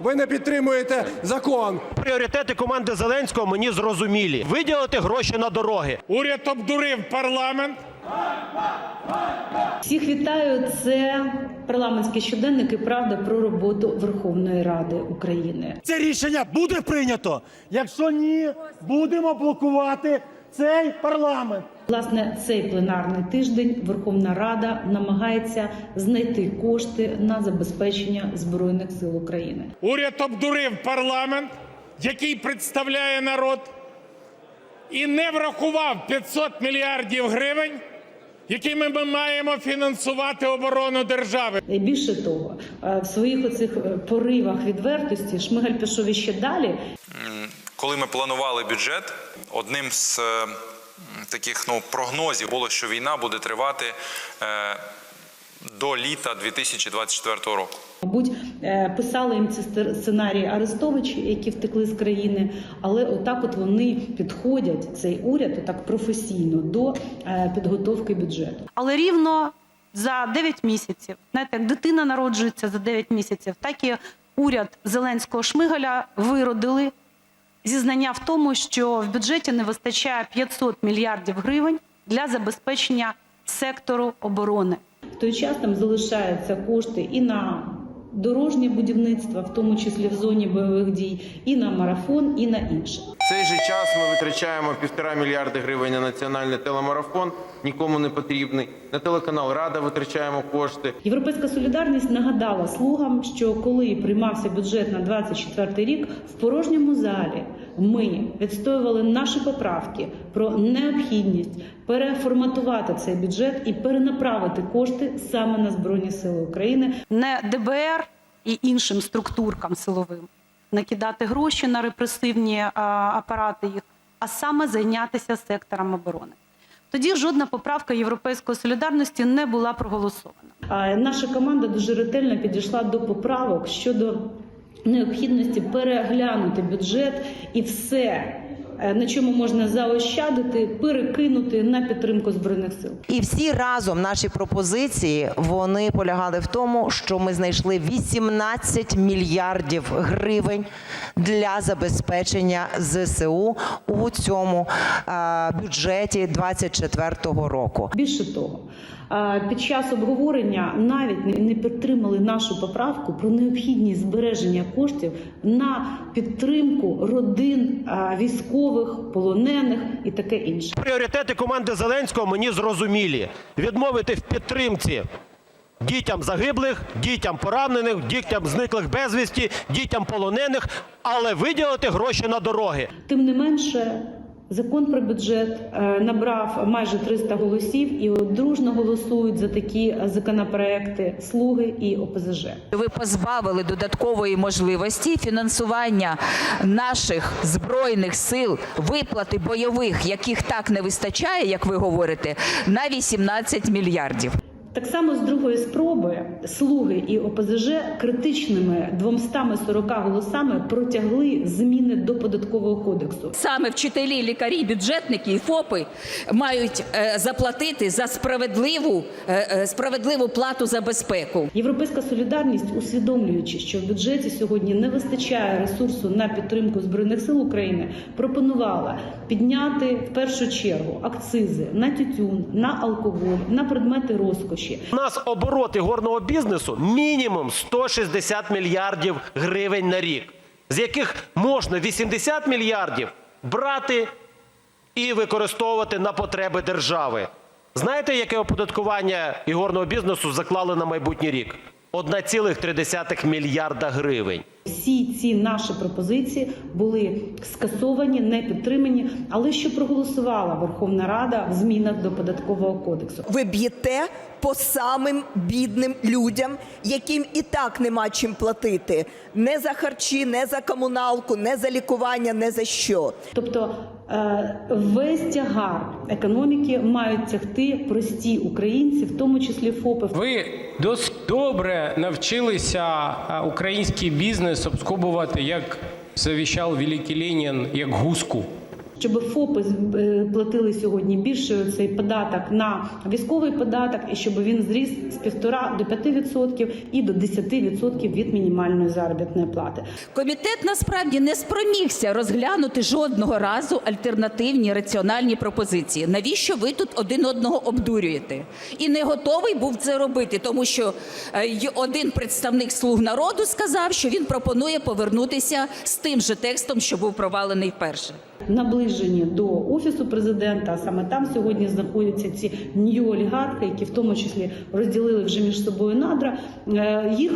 Ви не підтримуєте закон. Пріоритети команди Зеленського мені зрозумілі. Виділити гроші на дороги. Уряд обдурив парламент. Всіх вітаю. Це парламентські щоденники. Правда про роботу Верховної Ради України. Це рішення буде прийнято. Якщо ні, будемо блокувати цей парламент. Власне, цей пленарний тиждень Верховна Рада намагається знайти кошти на забезпечення збройних сил України. Уряд обдурив парламент, який представляє народ, і не врахував 500 мільярдів гривень, якими ми маємо фінансувати оборону держави. І більше того, е, в своїх оцих е, поривах відвертості Шмигаль пішов іще далі Коли ми планували бюджет, одним з е, таких ну, прогнозів було, що війна буде тривати е, до літа 2024 року. Мабуть, е, писали їм ці стер- сценарії Арестовичі, які втекли з країни, але отак от вони підходять цей уряд отак професійно до е, підготовки бюджету. Але рівно за 9 місяців, знаєте, як дитина народжується за 9 місяців, так і уряд Зеленського Шмигаля виродили зізнання в тому, що в бюджеті не вистачає 500 мільярдів гривень для забезпечення сектору оборони. В той час там залишаються кошти і на дорожнє будівництво, в тому числі в зоні бойових дій, і на марафон, і на інше. В цей же час ми витрачаємо півтора мільярди гривень на національний телемарафон, нікому не потрібний. На телеканал Рада витрачаємо кошти. Європейська солідарність нагадала слугам, що коли приймався бюджет на 24 рік, в порожньому залі ми відстоювали наші поправки про необхідність переформатувати цей бюджет і перенаправити кошти саме на збройні сили України. не ДБР і іншим структуркам силовим накидати гроші на репресивні апарати їх, а саме зайнятися сектором оборони. Тоді жодна поправка Європейської солідарності не була проголосована. Наша команда дуже ретельно підійшла до поправок щодо необхідності переглянути бюджет і все, е, на чому можна заощадити, перекинути на підтримку збройних сил. І всі разом наші пропозиції вони полягали в тому, що ми знайшли 18 мільярдів гривень для забезпечення ЗСУ у цьому е, бюджеті 24-го року. Більше того, під час обговорення навіть не- не підтримали нашу поправку про необхідність збереження коштів на підтримку родин е, військових, полонених і таке інше. Пріоритети команди Зеленського мені зрозумілі. Відмовити в підтримці дітям загиблих, дітям поранених, дітям зниклих безвісті, дітям полонених, але виділити гроші на дороги. Тим не менше, закон про бюджет е, набрав майже 300 голосів, і дружно голосують за такі законопроекти слуги і ОПЗЖ. Ви позбавили додаткової можливості фінансування наших збройних сил, виплати бойових, яких так не вистачає, як ви говорите, на 18 мільярдів. Так само з другої спроби слуги і ОПЗЖ критичними 240 голосами протягли зміни до податкового кодексу. Саме вчителі, лікарі, бюджетники і ФОПи мають е, заплатити за справедливу, е, е, справедливу плату за безпеку. Європейська солідарність, усвідомлюючи, що в бюджеті сьогодні не вистачає ресурсу на підтримку збройних сил України, пропонувала підняти в першу чергу акцизи на тютюн, на алкоголь, на предмети розкоші. У нас обороти горного бізнесу мінімум 160 мільярдів гривень на рік, з яких можна 80 мільярдів брати і використовувати на потреби держави. Знаєте, яке оподаткування ігорного бізнесу заклали на майбутній рік? 1,3 мільярда гривень. Всі ці наші пропозиції були скасовані, не підтримані, але що проголосувала Верховна Рада в змінах до податкового кодексу. Ви б'єте по самим бідним людям, яким і так нема чим платити не за харчі, не за комуналку, не за лікування, не за що. Тобто е, весь тягар економіки мають тягти прості українці, в тому числі ФОПи. Ви досить добре навчилися український бізнес обскубувати, як завіщав великий Ленін, як гуску. Щоб ФОПи е, платили сьогодні більше цей податок на військовий податок, і щоб він зріс з півтора до 5% і до 10% від мінімальної заробітної плати. Комітет насправді не спромігся розглянути жодного разу альтернативні раціональні пропозиції. Навіщо ви тут один одного обдурюєте? І не готовий був це робити, тому що е, один представник слуг народу сказав, що він пропонує повернутися з тим же текстом, що був провалений вперше. Наближені до офісу президента. А саме там сьогодні знаходяться ці нью-олігархи, які в тому числі розділили вже між собою надра. Е, Їх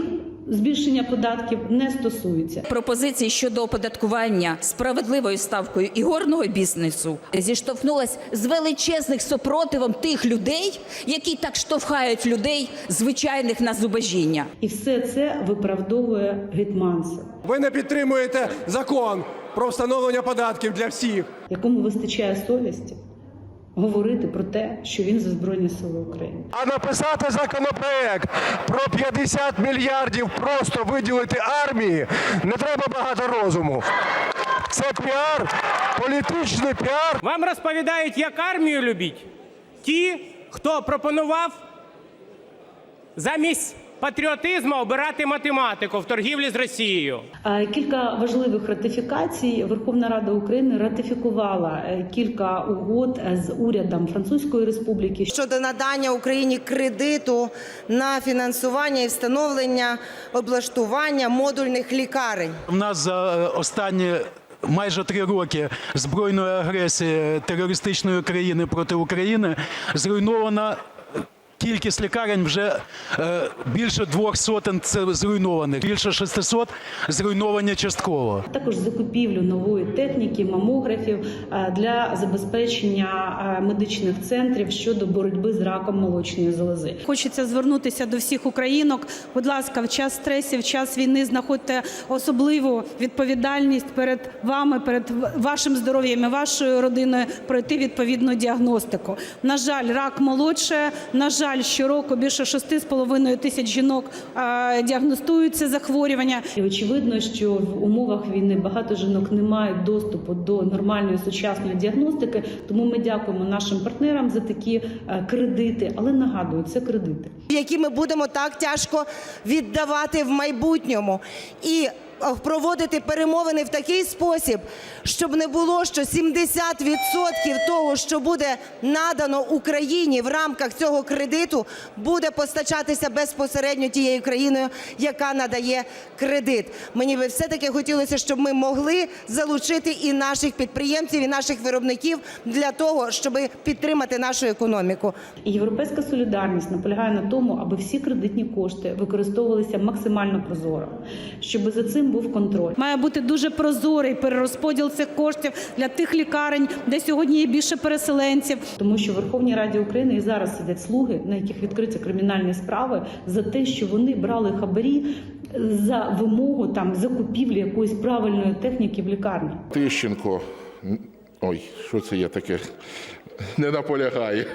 збільшення податків не стосується. Пропозиції щодо оподаткування справедливою ставкою ігорного бізнесу зіштовхнулась з величезних супротивом тих людей, які так штовхають людей звичайних на зубожіння. І все це виправдовує Гетманцев, Ви не підтримуєте закон про встановлення податків для всіх. якому вистачає совісті говорити про те, що він за збройні сили України. А написати законопроект про 50 мільярдів просто виділити армії не треба багато розуму. Це піар, політичний піар. Вам розповідають, як армію любіть ті, хто пропонував замість патріотизму обирати математику в торгівлі з Росією. Е, Кілька важливих ратифікацій Верховна Рада України ратифікувала е, кілька угод е, з урядом Французької Республіки. щодо надання Україні кредиту на фінансування і встановлення облаштування модульних лікарень. У нас за останні майже три роки збройної агресії терористичної країни проти України зруйнована. Кількість лікарень вже е, більше двох сотень це зруйнованих, більше 600 зруйновані частково. Також закупівлю нової техніки, мамографів е, для забезпечення е, медичних центрів щодо боротьби з раком молочної залози. Хочеться звернутися до всіх українок. Будь ласка, в час стресів, в час війни знаходьте особливу відповідальність перед вами, перед вашим здоров'ям і вашою родиною пройти відповідну діагностику. На жаль, рак молодше. На жаль, щороку більше 6,5 тисяч жінок діагностуються захворювання. І очевидно, що в умовах війни багато жінок не мають доступу до нормальної сучасної діагностики. Тому ми дякуємо нашим партнерам за такі е, кредити. Але нагадую, це кредити. які ми будемо так тяжко віддавати в майбутньому. І проводити перемовини в такий спосіб, щоб не було, що 70% того, що буде надано Україні в рамках цього кредиту, буде постачатися безпосередньо тією країною, яка надає кредит. Мені би все-таки хотілося, щоб ми могли залучити і наших підприємців, і наших виробників для того, щоб підтримати нашу економіку. Європейська солідарність наполягає на тому, аби всі кредитні кошти використовувалися максимально прозоро, щоб за цим був контроль. Має бути дуже прозорий перерозподіл цих коштів для тих лікарень, де сьогодні є більше переселенців. Тому що в Верховній Раді України і зараз сидять слуги, на яких відкриті кримінальні справи за те, що вони брали хабарі за вимогу там закупівлі якоїсь правильної техніки в лікарні. Тищенко. Ой, що це я таке? Не наполягає.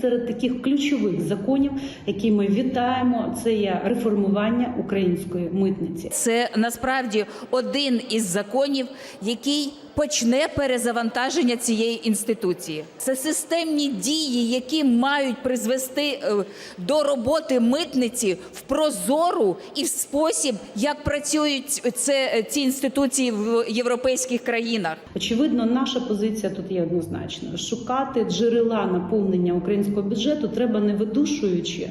Серед таких ключових законів, які ми вітаємо, це є реформування української митниці. Це насправді один із законів, який почне перезавантаження цієї інституції. Це системні дії, які мають призвести е, до роботи митниці в прозору і в спосіб, як працюють це ці інституції в європейських країнах. Очевидно, наша позиція тут є однозначною. Шукати джерела наповнення українського бюджету треба не видушуючи е,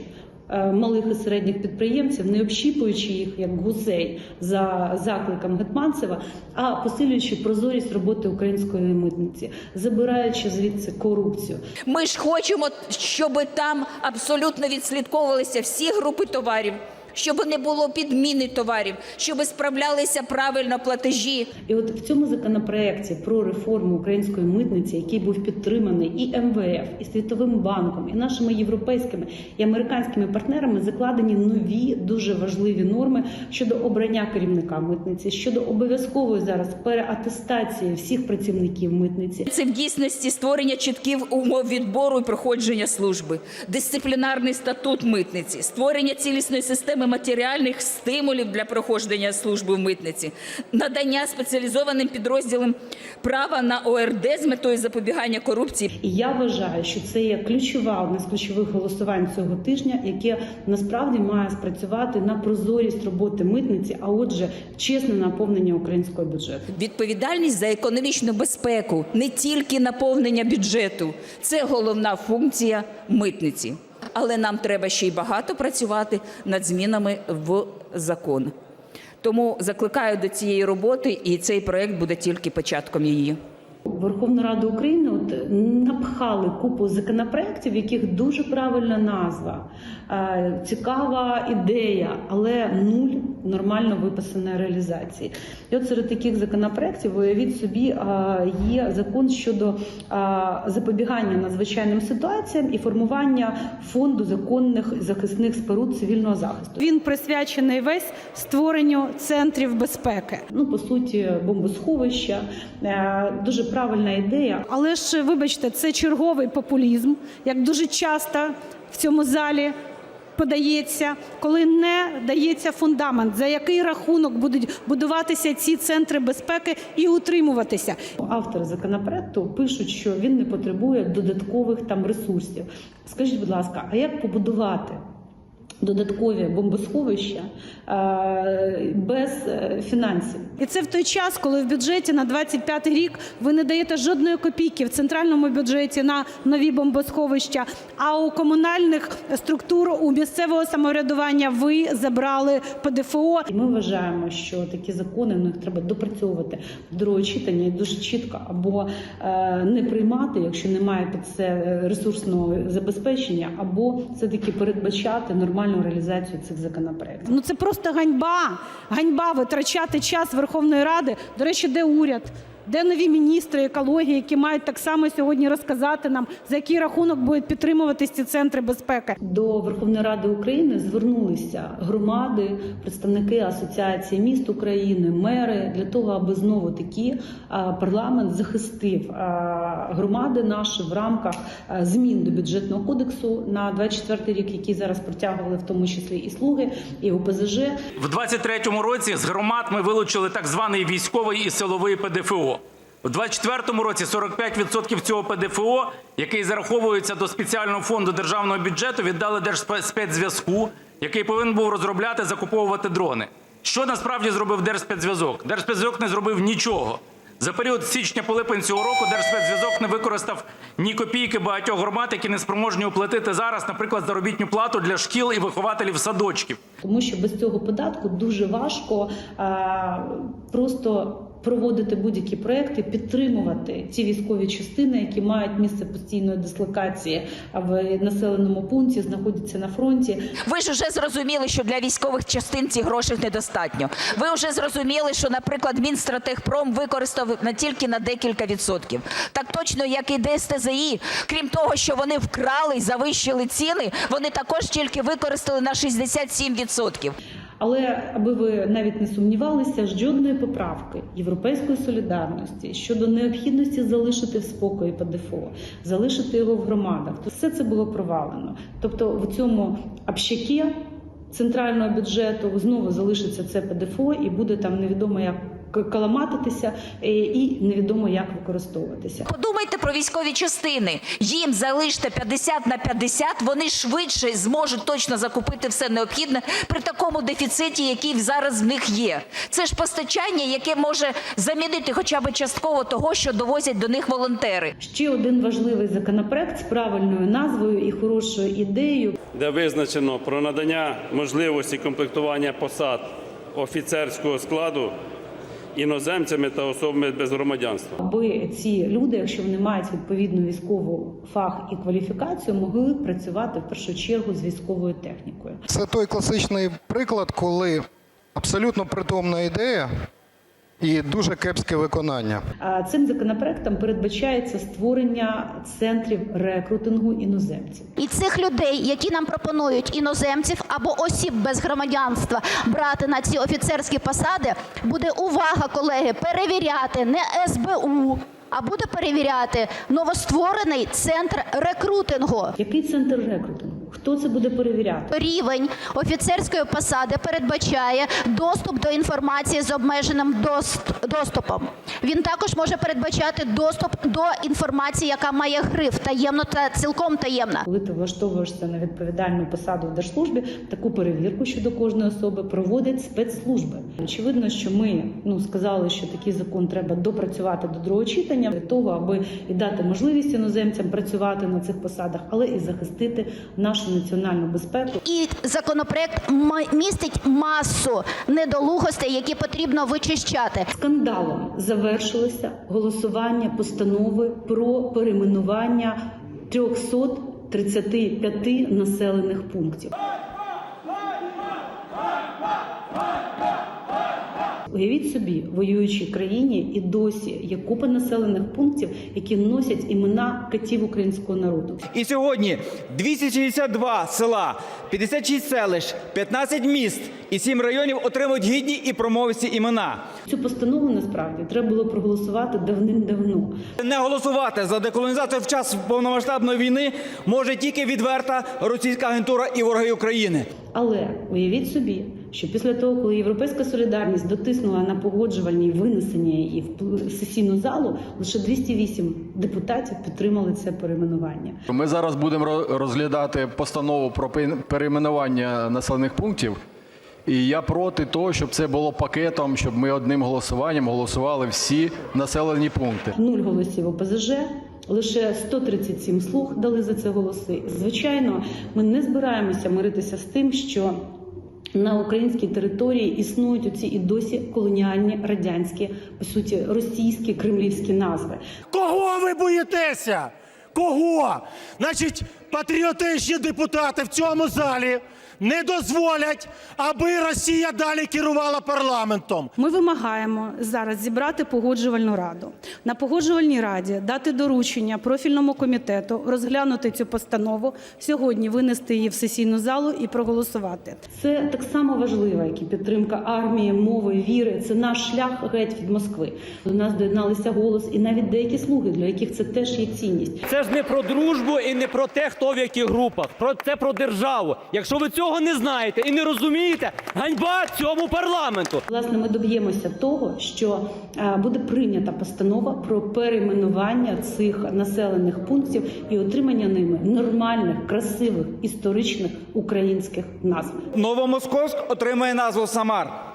малих і середніх підприємців, не общіпуючи їх як гусей за закликом Гетманцева, а посилюючи прозорість роботи української митниці, забираючи звідси корупцію. Ми ж хочемо, щоб там абсолютно відслідковувалися всі групи товарів. Щоб не було підміни товарів, щоб справлялися правильно платежі, І от в цьому законопроекті про реформу української митниці, який був підтриманий і МВФ, і Світовим банком, і нашими європейськими і американськими партнерами, закладені нові дуже важливі норми щодо обрання керівника митниці, щодо обов'язкової зараз переатестації всіх працівників митниці. Це в дійсності створення чітких умов відбору і проходження служби, дисциплінарний статут митниці, створення цілісної системи інструментами матеріальних стимулів для проходження служби в митниці, надання спеціалізованим підрозділам права на ОРД з метою запобігання корупції. І я вважаю, що це є ключова одне з ключових голосувань цього тижня, яке насправді має спрацювати на прозорість роботи митниці, а отже, чесне наповнення українського бюджету. Відповідальність за економічну безпеку не тільки наповнення бюджету, це головна функція митниці. Але нам треба ще й багато працювати над змінами в закон. Тому закликаю до цієї роботи, і цей проект буде тільки початком її. Верховна Рада України от напхали купу законопроєктів, яких дуже правильна назва, е, цікава ідея, але нуль нормально виписаної реалізації. І от серед таких законопроєктів, уявіть собі, є закон щодо запобігання надзвичайним ситуаціям і формування фонду законних захисних споруд цивільного захисту. Він присвячений весь створенню центрів безпеки. Ну, по суті, бомбосховища, Е, дуже правильна ідея. Але ж вибачте, це черговий популізм, як дуже часто в цьому залі подається, коли не дається фундамент, за який рахунок будуть будуватися ці центри безпеки і утримуватися. Автори законопроекту пишуть, що він не потребує додаткових там ресурсів. Скажіть, будь ласка, а як побудувати? Додаткові бомбосховища е, без е, фінансів. І це в той час, коли в бюджеті на 25 рік ви не даєте жодної копійки в центральному бюджеті на нові бомбосховища. А у комунальних структур у місцевого самоврядування ви забрали ПДФО. Ми вважаємо, що такі закони ну, їх треба допрацьовувати до другого читання і дуже чітко або е, не приймати, якщо немає під це ресурсного забезпечення, або все таки передбачати нормальну реалізацію цих законопроектів. Ну це просто ганьба. Ганьба витрачати час Верховної Ради. До речі, де уряд? Де нові міністри екології, які мають так само сьогодні розказати нам, за який рахунок будуть підтримуватись ці центри безпеки? До Верховної Ради України звернулися громади, представники асоціації міст України, мери для того, аби знову таки парламент захистив громади наші в рамках змін до бюджетного кодексу на 24 рік, який зараз протягували в тому числі і слуги, і ОПЗЖ. В 23-му році з громад ми вилучили так званий військовий і силовий ПДФО. У 24-му році 45% цього ПДФО, який зараховується до спеціального фонду державного бюджету, віддали Держспецзв'язку, який повинен був розробляти, закуповувати дрони. Що насправді зробив Держспецзв'язок? Держспецзв'язок не зробив нічого. За період січня по липень цього року Держспецзв'язок не використав ні копійки багатьох громад, які не спроможні оплатити зараз, наприклад, заробітну плату для шкіл і вихователів садочків. Тому що без цього податку дуже важко а, просто проводити будь-які проекти, підтримувати ті військові частини, які мають місце постійної дислокації в населеному пункті, знаходяться на фронті. Ви ж вже зрозуміли, що для військових частин цих грошей недостатньо. Ви вже зрозуміли, що, наприклад, Мінстратегпром використав не тільки на декілька відсотків. Так точно, як і ДСТЗІ. Крім того, що вони вкрали і завищили ціни, вони також тільки використали на 67%. Але аби ви навіть не сумнівалися, жодної поправки європейської солідарності щодо необхідності залишити в спокої ПДФО, залишити його в громадах, то все це було провалено. Тобто в цьому общакі центрального бюджету знову залишиться це ПДФО і буде там невідомо як каламатитися е, і невідомо як використовуватися. Подумайте про військові частини. Їм залиште 50 на 50, вони швидше зможуть точно закупити все необхідне при такому дефіциті, який зараз в них є. Це ж постачання, яке може замінити хоча б частково того, що довозять до них волонтери. Ще один важливий законопроект з правильною назвою і хорошою ідеєю. де визначено про надання можливості комплектування посад офіцерського складу іноземцями та особами без громадянства. аби ці люди, якщо вони мають відповідну військову фах і кваліфікацію, могли працювати в першу чергу з військовою технікою. Це той класичний приклад, коли абсолютно притомна ідея і дуже кепське виконання. А Цим законопроектом передбачається створення центрів рекрутингу іноземців. І цих людей, які нам пропонують іноземців або осіб без громадянства брати на ці офіцерські посади, буде увага, колеги, перевіряти не СБУ, а буде перевіряти новостворений центр рекрутингу. Який центр рекрутингу? Хто це буде перевіряти? Рівень офіцерської посади передбачає доступ до інформації з обмеженим дост- доступом. Він також може передбачати доступ до інформації, яка має гриф таємно та цілком таємна. Коли ти влаштовуєшся на відповідальну посаду в держслужбі, таку перевірку щодо кожної особи проводять спецслужби. Очевидно, що ми ну сказали, що такий закон треба допрацювати до другого читання для того, аби і дати можливість іноземцям працювати на цих посадах, але і захистити нашу національну безпеку. І законопроект містить масу недолугостей, які потрібно вичищати. Скандалом завершилося голосування постанови про перейменування 335 населених пунктів. Уявіть собі, воюючій країні і досі є купа населених пунктів, які носять імена катів українського народу. І сьогодні 262 села, 56 селищ, 15 міст і 7 районів отримують гідні і промовисті імена. Цю постанову насправді треба було проголосувати давним-давно. Не голосувати за деколонізацію в час повномасштабної війни може тільки відверта російська агентура і вороги України. Але уявіть собі, що після того, коли Європейська солідарність дотиснула на погоджувальні винесення її в сесійну залу, лише 208 депутатів підтримали це перейменування. Ми зараз будемо розглядати постанову про пе- перейменування населених пунктів. І я проти того, щоб це було пакетом, щоб ми одним голосуванням голосували всі населені пункти. Нуль голосів ОПЗЖ, лише 137 слуг дали за це голоси. Звичайно, ми не збираємося миритися з тим, що на українській території існують оці і досі колоніальні радянські, по суті, російські кремлівські назви. Кого ви боїтеся? Кого? Значить, патріотичні депутати в цьому залі не дозволять, аби Росія далі керувала парламентом. Ми вимагаємо зараз зібрати погоджувальну раду. На погоджувальній раді дати доручення профільному комітету розглянути цю постанову сьогодні, винести її в сесійну залу і проголосувати. Це так само важливо, як і підтримка армії, мови, віри. Це наш шлях геть від Москви. До нас доєдналися голос і навіть деякі слуги, для яких це теж є цінність. Це ж не про дружбу і не про те, хто в яких групах. Про це про державу. Якщо ви цього не знаєте і не розумієте, ганьба цьому парламенту. Власне, ми доб'ємося того, що е, буде прийнята постанова про перейменування цих населених пунктів і отримання ними нормальних, красивих, історичних українських назв. Новомосковськ отримає назву Самар.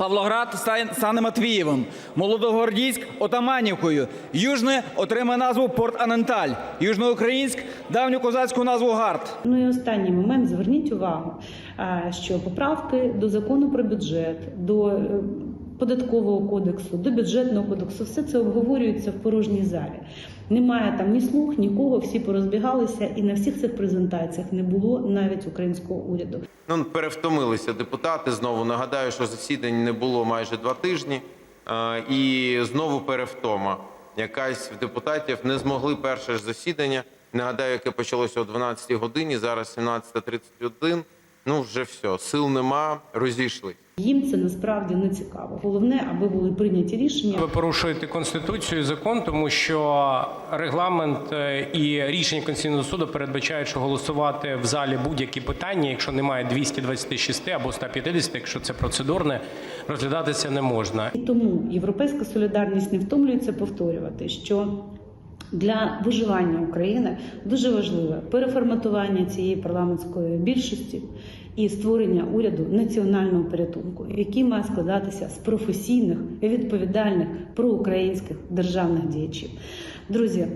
Павлоград стане- Матвієвим, Молодогвардійськ Отаманівкою, Южне отримає назву Порт Аненталь, Южноукраїнськ давню козацьку назву Гард. Ну і останній момент. Зверніть увагу, що поправки до закону про бюджет, до е, податкового кодексу, до бюджетного кодексу, все це обговорюється в порожній залі. Немає там ні слух, нікого, всі порозбігалися, і на всіх цих презентаціях не було навіть українського уряду. Ну, перевтомилися депутати. Знову нагадаю, що засідань не було майже два тижні. І знову перевтома. Якась в депутатів не змогли перше ж засідання. Нагадаю, яке почалося о 12 годині, зараз 17.31. Ну, вже все, сил нема, розійшли. Їм це насправді не цікаво. Головне, аби були прийняті рішення. Ви порушуєте конституцію і закон, тому що регламент е, і рішення Конституційного суду передбачають, що голосувати в залі будь-які питання, якщо немає 226 або 150, якщо це процедурне, розглядатися не можна. І тому Європейська солідарність не втомлюється повторювати, що для виживання України дуже важливе переформатування цієї парламентської більшості і створення уряду національного порятунку, який має складатися з професійних і відповідальних проукраїнських державних діячів. Друзі.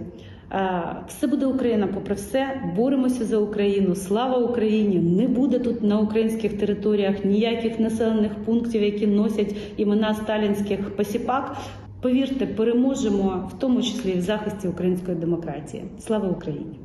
Все буде Україна, попри все. Боремося за Україну. Слава Україні! Не буде тут на українських територіях ніяких населених пунктів, які носять імена сталінських посіпак. Повірте, переможемо в тому числі і в захисті української демократії. Слава Україні!